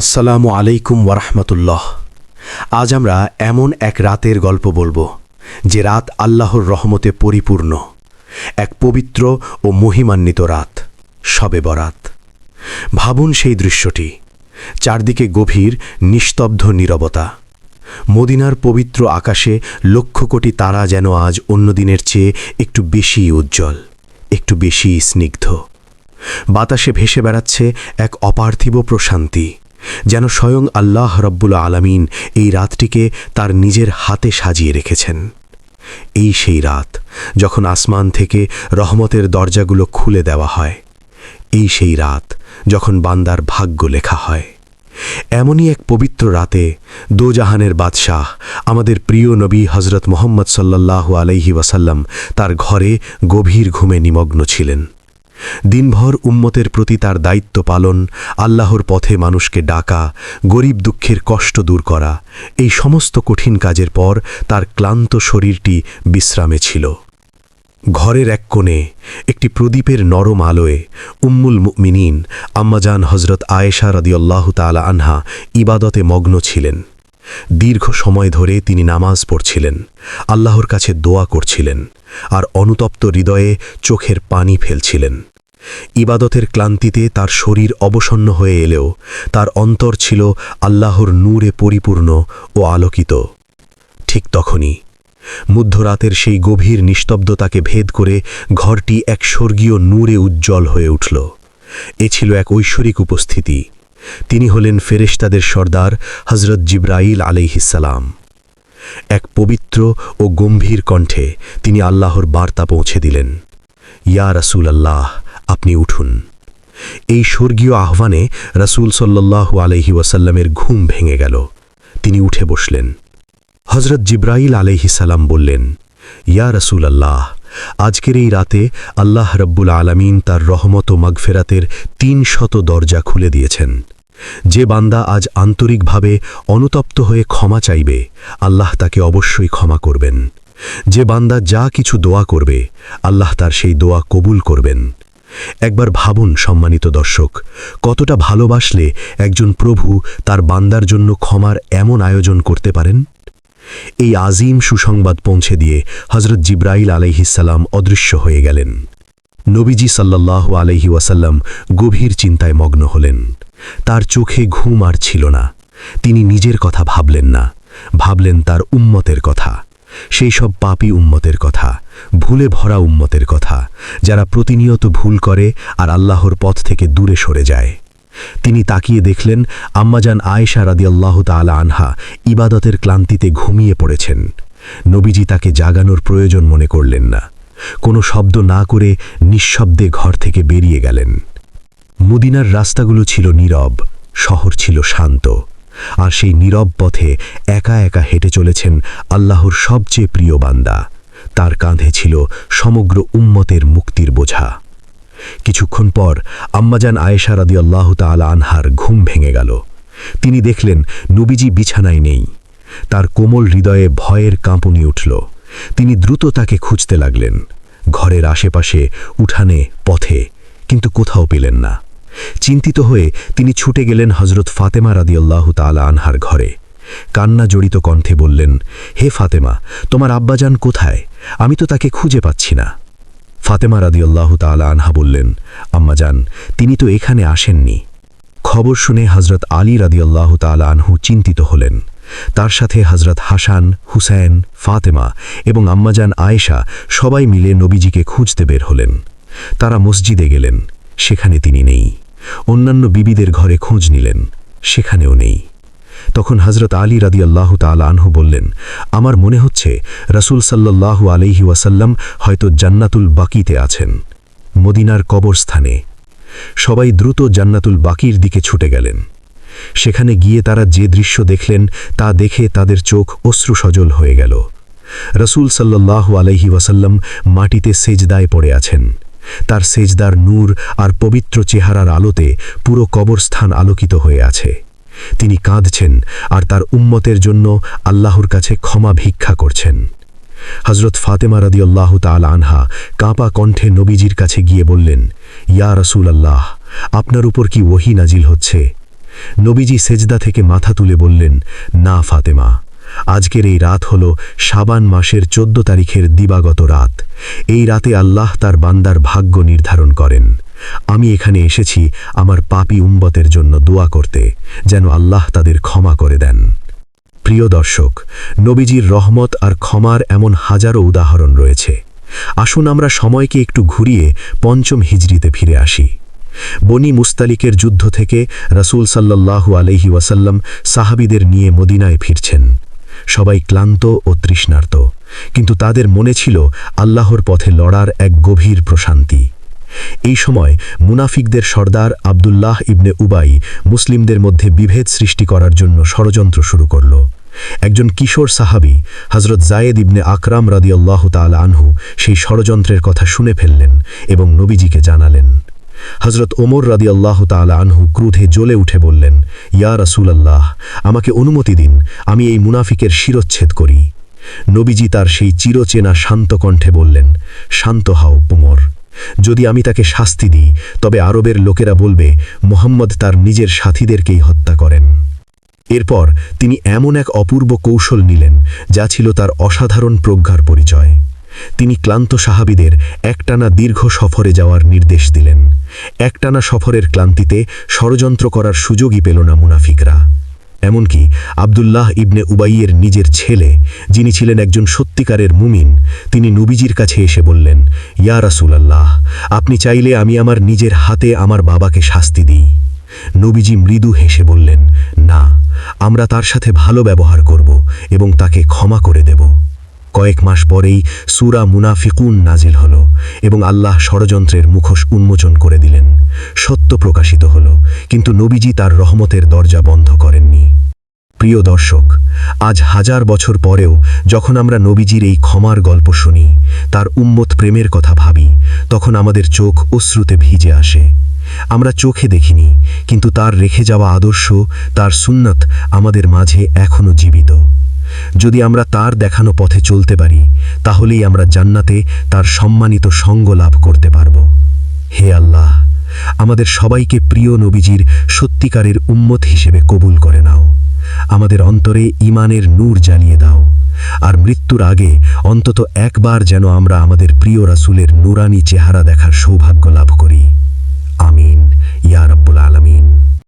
আসসালামু আলাইকুম ওরহমতুল্লাহ আজ আমরা এমন এক রাতের গল্প বলব, যে রাত আল্লাহর রহমতে পরিপূর্ণ, এক পবিত্র ও মহিমান্বিত রাত শবে বরাত। ভাবুন সেই দৃশ্যটি, চারদিকে গভীর, নিস্তব্ধ নীরবতা। মদিনার পবিত্র আকাশে লক্ষ কোটি তারা যেন আজ অন্য দিনের চেয়ে একটু বেশি উজ্জ্বল, একটু বেশি স্নিগ্ধ। বাতাসে ভেসে বেড়াচ্ছে এক অপার্থিব প্রশান্তি। যেন স্বয়ং আল্লাহ রব্বুল আলামিন এই রাতটিকে তার নিজের হাতে সাজিয়ে রেখেছেন। এই সেই রাত যখন আসমান থেকে রহমতের দরজাগুলো খুলে দেওয়া হয়। এই সেই রাত যখন বান্দার ভাগ্য লেখা হয়। এমনই এক পবিত্র রাতে দোজাহানের বাদশাহ, আমাদের প্রিয় নবী হজরত মোহাম্মদ সাল্লাল্লাহু আলাইহি ওয়াসাল্লাম তার ঘরে গভীর ঘুমে নিমগ্ন ছিলেন। দিনভর উম্মতের প্রতি তার দায়িত্ব পালন, আল্লাহর পথে মানুষকে ডাকা, গরিব দুঃখের কষ্ট দূর করা, এই সমস্ত কঠিন কাজের পর তার ক্লান্ত শরীরটি বিশ্রামে ছিল। ঘরের এক কোণে, একটি প্রদীপের নরম আলোয়, উম্মুল মুমিনিন, আম্মাজান হজরত আয়েশা রদিয়াল্লাহ তালা আনহা ইবাদতে মগ্ন ছিলেন। দীর্ঘ সময় ধরে তিনি নামাজ পড়ছিলেন, আল্লাহর কাছে দোয়া করছিলেন, আর অনুতপ্ত হৃদয়ে চোখের পানি ফেলছিলেন। ইবাদতের ক্লান্তিতে তার শরীর অবসন্ন হয়ে এলেও তার অন্তর ছিল আল্লাহর নূরে পরিপূর্ণ ও আলোকিত। ঠিক তখনই মধ্যরাতের সেই গভীর নিস্তব্ধতাকে ভেদ করে ঘরটি এক স্বর্গীয় নূরে উজ্জ্বল হয়ে উঠল। এ ছিল এক ঐশ্বরিক উপস্থিতি। তিনি হলেন ফেরেশতাদের সর্দার হজরত জিব্রাইল আলাইহিসালাম এক পবিত্র ও গম্ভীর কণ্ঠে তিনি আল্লাহর বার্তা পৌঁছে দিলেন। ইয়া রাসূল আল্লাহ আপনি উঠুন। এই স্বর্গীয় আহ্বানে রাসূল সাল্লাল্লাহু আলহি ওয়াসাল্লামের ঘুম ভেঙে গেল। তিনি উঠে বসলেন। হজরত জিব্রাইল আলহিসাল্লাম বললেন, ইয়া রসুল আল্লাহ আজকের এই রাতে আল্লাহ রব্বুল আলমিন তার রহমত ও মাগফেরাতের তিন শত দরজা খুলে দিয়েছেন। যে বান্দা আজ আন্তরিকভাবে অনুতপ্ত হয়ে ক্ষমা চাইবে, আল্লাহ তাকে অবশ্যই ক্ষমা করবেন। যে বান্দা যা কিছু দোয়া করবে, আল্লাহ তার সেই দোয়া কবুল করবেন। একবার ভাবুন, সম্মানিত দর্শক, কতটা ভালোবাসলে একজন প্রভু তার বান্দার জন্য ক্ষমার এমন আয়োজন করতে পারেন? এই আজিম সুসংবাদ পৌঁছে দিয়ে হজরত জিব্রাইল আলাইহিসাল্লাম অদৃশ্য হয়ে গেলেন। নবীজি সাল্লাহ আলহি ওয়াসাল্লাম গভীর চিন্তায় মগ্ন হলেন। তার চোখে ঘুম আর ছিল না। তিনি নিজের কথা ভাবলেন না, ভাবলেন তার উম্মতের কথা। সেই সব পাপি উম্মতের কথা, ভুলে ভরা উম্মতের কথা, যারা প্রতিনিয়ত ভুল করে আর আল্লাহর পথ থেকে দূরে সরে যায়। তিনি তাকিয়ে দেখলেন আম্মাজান আয়েশা রাদিয়াল্লাহ তালা আনহা ইবাদতের ক্লান্তিতে ঘুমিয়ে পড়েছেন। নবীজি তাকে জাগানোর প্রয়োজন মনে করলেন না। কোনো শব্দ না করে নিঃশব্দে ঘর থেকে বেরিয়ে গেলেন। মুদিনার রাস্তাগুলো ছিল নীরব, শহর ছিল শান্ত। আর সেই নীরব পথে একা একা হেঁটে চলেছেন আল্লাহর সবচেয়ে প্রিয় বান্দা। তার কাঁধে ছিল সমগ্র উম্মতের মুক্তির বোঝা। কিছুক্ষণ পর আম্মাজান আয়েশা রাদি আল্লাহ তালা আনহার ঘুম ভেঙে গেল। তিনি দেখলেন নবীজি বিছানায় নেই। তার কোমল হৃদয়ে ভয়ের কাঁপুনি উঠল। তিনি দ্রুত তাকে খুঁজতে লাগলেন। ঘরের আশেপাশে উঠানে, পথে, কিন্তু কোথাও পেলেন না। চিন্তিত হয়ে তিনি ছুটে গেলেন হজরত ফাতেমা রাদিয়াল্লাহ তালা আনহার ঘরে। কান্না জড়িত কণ্ঠে বললেন, হে ফাতেমা, তোমার আব্বাজান কোথায়? আমি তো তাকে খুঁজে পাচ্ছি না। ফাতেমা রাদিয়াল্লাহ তালা আনহা বললেন, আম্মাজান, তিনি তো এখানে আসেননি। খবর শুনে হজরত আলী রাদিয়াল্লাহ তালা আনহু চিন্তিত হলেন। তার সাথে হজরত হাসান, হুসাইন, ফাতেমা এবং আম্মাজান আয়েশা সবাই মিলে নবীজিকে খুঁজতে বের হলেন। তারা মসজিদে গেলেন, সেখানে তিনি নেই। অন্যান্য বিবিদের ঘরে খোঁজ নিলেন, সেখানেও নেই। তখন হজরত আলী রাদি আল্লাহ আনহু বললেন, আমার মনে হচ্ছে রসুল সাল্লাল্লাহু আলহি ওয়াসাল্লাম হয়তো জান্নাতুল বাকিতে আছেন, মদিনার কবরস্থানে। সবাই দ্রুত জান্নাতুল বাকির দিকে ছুটে গেলেন। সেখানে গিয়ে তারা যে দৃশ্য দেখলেন, তা দেখে তাদের চোখ অশ্রু সজল হয়ে গেল। রসুল সাল্লাল্লাহু আলহি ওয়াসাল্লাম মাটিতে সেজদায় পড়ে আছেন। তার সেজদার নূর আর পবিত্র চেহারার আলোতে পুরো কবরস্থান আলোকিত হয়ে আছে। তিনি কাঁদছেন আর তার উম্মতের জন্য আল্লাহর কাছে ক্ষমা ভিক্ষা করছেন। হজরত ফাতেমা রাদি আল্লাহ তাল আনহা কাঁপা কণ্ঠে নবীজির কাছে গিয়ে বললেন, ইয়া রসুল আল্লাহ আপনার উপর কি ওহি নাজিল হচ্ছে? নবীজি সেজদা থেকে মাথা তুলে বললেন, না ফাতেমা। আজকের এই রাত হল সাবান মাসের চোদ্দ তারিখের দিবাগত রাত। এই রাতে আল্লাহ তার বান্দার ভাগ্য নির্ধারণ করেন। আমি এখানে এসেছি আমার পাপি উম্বতের জন্য দোয়া করতে, যেন আল্লাহ তাদের ক্ষমা করে দেন। প্রিয় দর্শক, নবীজির রহমত আর ক্ষমার এমন হাজারো উদাহরণ রয়েছে। আসুন আমরা সময়কে একটু ঘুরিয়ে পঞ্চম হিজরিতে ফিরে আসি। বনি মুস্তালিকের যুদ্ধ থেকে রাসূল সাল্লাল্লাহু আলহি ওয়াসাল্লাম সাহাবিদের নিয়ে মদিনায় ফিরছেন। সবাই ক্লান্ত ও তৃষ্ণার্ত। কিন্তু তাদের মনে ছিল আল্লাহর পথে লড়ার এক গভীর প্রশান্তি। এই সময় মুনাফিকদের সর্দার আবদুল্লাহ ইবনে উবাই মুসলিমদের মধ্যে বিভেদ সৃষ্টি করার জন্য ষড়যন্ত্র শুরু করল। একজন কিশোর সাহাবি হজরত জায়েদ ইবনে আকরাম রাদিয়াল্লাহ তাল আনহু, সেই ষড়যন্ত্রের কথা শুনে ফেললেন এবং নবীজিকে জানালেন। হজরত ওমর রাদিয়াল্লাহ তাল আনহু ক্রুধে জ্বলে উঠে বললেন, ইয়া রাসুল আল্লাহ আমাকে অনুমতি দিন, আমি এই মুনাফিকের শিরচ্ছেদ করি। নবীজি তার সেই চিরচেনা শান্ত কণ্ঠে বললেন, শান্ত হও ওমর, যদি আমি তাকে শাস্তি দিই, তবে আরবের লোকেরা বলবে, মোহাম্মদ তার নিজের সাথীদেরকেই হত্যা করেন। এরপর তিনি এমন এক অপূর্ব কৌশল নিলেন, যা ছিল তার অসাধারণ প্রজ্ঞার পরিচয়। তিনি ক্লান্ত সাহাবিদের একটানা দীর্ঘ সফরে যাওয়ার নির্দেশ দিলেন। একটানা সফরের ক্লান্তিতে ষড়যন্ত্র করার সুযোগই পেল না মুনাফিকরা। এমনকি আবদুল্লাহ ইবনে উবাইয়ের নিজের ছেলে, যিনি ছিলেন একজন সত্যিকারের মুমিন, তিনি নবীজির কাছে এসে বললেন, ইয়া রাসূলাল্লাহ, আপনি চাইলে আমি আমার নিজের হাতে আমার বাবাকে শাস্তি দিই। নবীজি মৃদু হেসে বললেন, না, আমরা তার সাথে ভালো ব্যবহার করব এবং তাকে ক্ষমা করে দেব। কয়েক মাস পরেই সুরা মুনাফিকুন নাজিল হল এবং আল্লাহ ষড়যন্ত্রের মুখোশ উন্মোচন করে দিলেন। সত্য প্রকাশিত হল, কিন্তু নবীজি তার রহমতের দরজা বন্ধ করেননি। প্রিয় দর্শক, আজ হাজার বছর পরেও যখন আমরা নবীজির এই ক্ষমার গল্প শুনি, তার উম্মত প্রেমের কথা ভাবি, তখন আমাদের চোখ অশ্রুতে ভিজে আসে। আমরা চোখে দেখিনি, কিন্তু তার রেখে যাওয়া আদর্শ, তার সুন্নত আমাদের মাঝে এখনও জীবিত। যদি আমরা তার দেখানো পথে চলতে পারি, তাহলেই আমরা জান্নাতে তার সম্মানিত সঙ্গ লাভ করতে পারব। হে আল্লাহ, আমাদের সবাইকে প্রিয় নবীজির সত্যিকারের উম্মত হিসেবে কবুল করে নাও। আমাদের অন্তরে ইমানের নূর জ্বালিয়ে দাও। আর মৃত্যুর আগে অন্তত একবার যেন আমরা আমাদের প্রিয় রাসুলের নুরানি চেহারা দেখার সৌভাগ্য লাভ করি। আমিন। ইয়া রাব্বুল আলামিন।